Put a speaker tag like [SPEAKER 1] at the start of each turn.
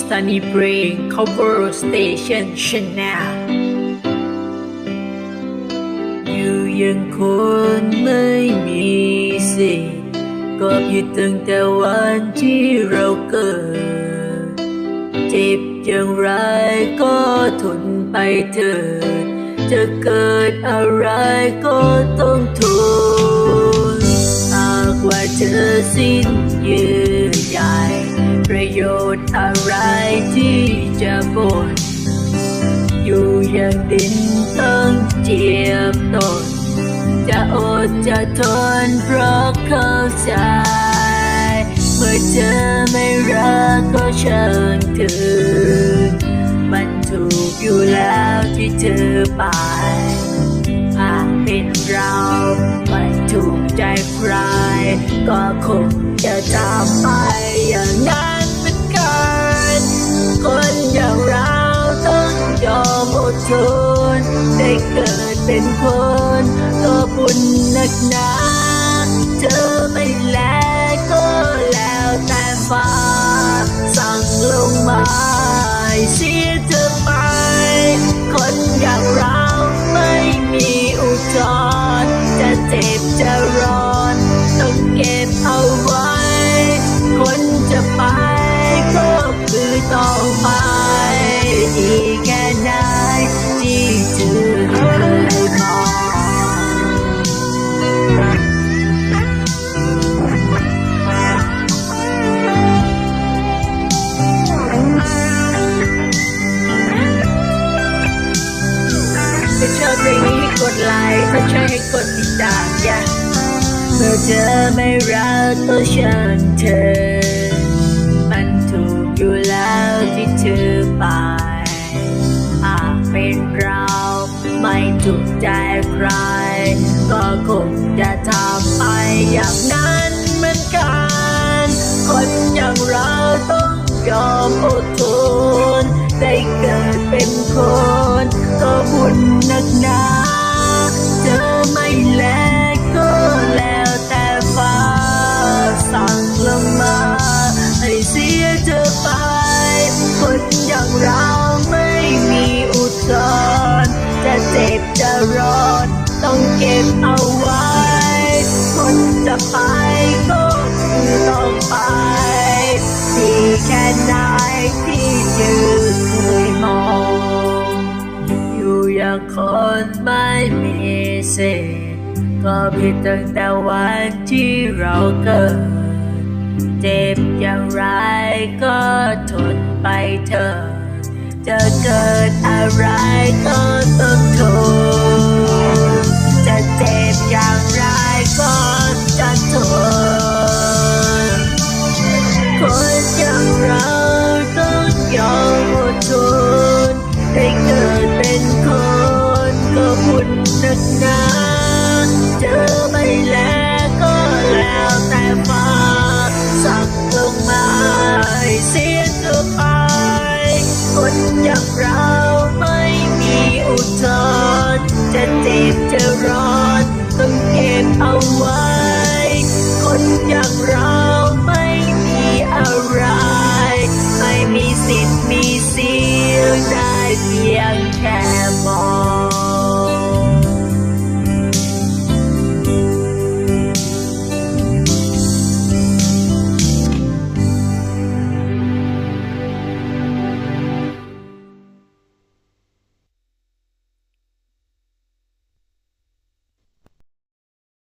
[SPEAKER 1] สถานีเพลง cover station channel อยู่ยังคนไม่มีสิทธิ์ก็ผิดตั้งแต่วันที่เราเกิด เจ็บอย่างไรก็ทนไปเถิด จะเกิดอะไรก็ต้องทน หากว่าเธอสิ้นยืนใหญ่ประโย ชน์อะไรที่จะบ่นอยู่อย่างดินต้องเจียมตนจะอดจะทนเพราะเข้าใจเมื่อเธอไม่รักก็เชิญเธอมันถูกอยู่แล้วที่เธอไปหากเป็นเราไม่ถูกใจใครก็คงจะทำไป เกิดเป็นคนก็บุญนักหนาเธอไม่แลก็แล้วแต่ฟ้า ดไลค์ถ้าใช่ให้กดติดตามอย่าเมื่อเธอไม่รักก็เชิญเธอ มันถูกอยู่แล้วที่เธอไปหากเป็นเราไม่ถูกใจใคร ก็คงจะทำไปอย่างนั้นเหมือนกัน คนอย่างเราต้องยอมอดทนได้เกิดเป็นคน ก็บุญนักหนา จะเจ็บจะรอนต้องเก็บเอาไว้คนจะไปก็ต้องไปที่แค่ไหนที่ยืนเคยมอง อยู่อย่างคนไม่มีสิทธิ์ก็ผิดตั้งแต่วันที่เราเกิด เจ็บอย่างไรก็ทนไปเถอะ จะเกิดอะไรก็ต้องทนจะเจ็บอย่างไรก็จะทนคนอย่างเราต้องยอมอดทนได้เกิดเป็นคนก็บุญนักหนาเจอไม่แล้วก็แล้วแต่ฟ้าสั่งลงมาเสียเธอางเราไม่มีอุทธรจะเจ็บจะร้อนต้องเก็บเอาไว้ คนอย่างเราไม่มีอะไร ไม่มีสิทธิ์มีเสียงได้เพียงแค่